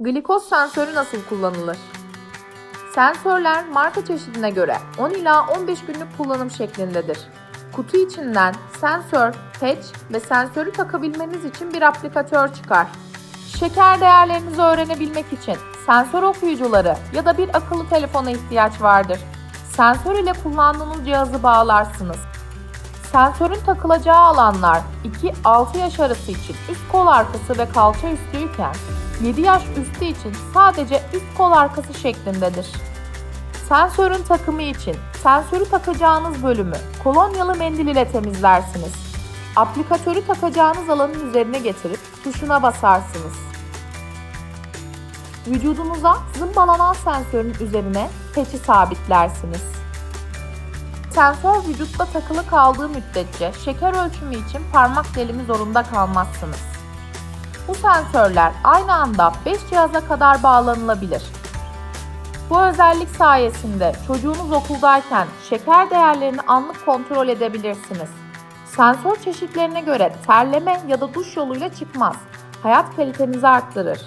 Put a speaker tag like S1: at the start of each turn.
S1: Glikoz sensörü nasıl kullanılır? Sensörler marka çeşidine göre 10 ila 15 günlük kullanım şeklindedir. Kutu içinden sensör, patch ve sensörü takabilmeniz için bir aplikatör çıkar. Şeker değerlerinizi öğrenebilmek için sensör okuyucuları ya da bir akıllı telefona ihtiyaç vardır. Sensör ile kullandığınız cihazı bağlarsınız. Sensörün takılacağı alanlar 2-6 yaş arası için üst kol arkası ve kalça üstüyken 7 yaş üstü için sadece üst kol arkası şeklindedir. Sensörün takımı için sensörü takacağınız bölümü kolonyalı mendil ile temizlersiniz. Aplikatörü takacağınız alanın üzerine getirip tuşuna basarsınız. Vücudunuza zımbalanan sensörün üzerine peçi sabitlersiniz. Sensör vücutta takılı kaldığı müddetçe şeker ölçümü için parmak delimi zorunda kalmazsınız. Bu sensörler aynı anda 5 cihaza kadar bağlanılabilir. Bu özellik sayesinde çocuğunuz okuldayken şeker değerlerini anlık kontrol edebilirsiniz. Sensör çeşitlerine göre terleme ya da duş yoluyla çıkmaz. Hayat kalitenizi arttırır.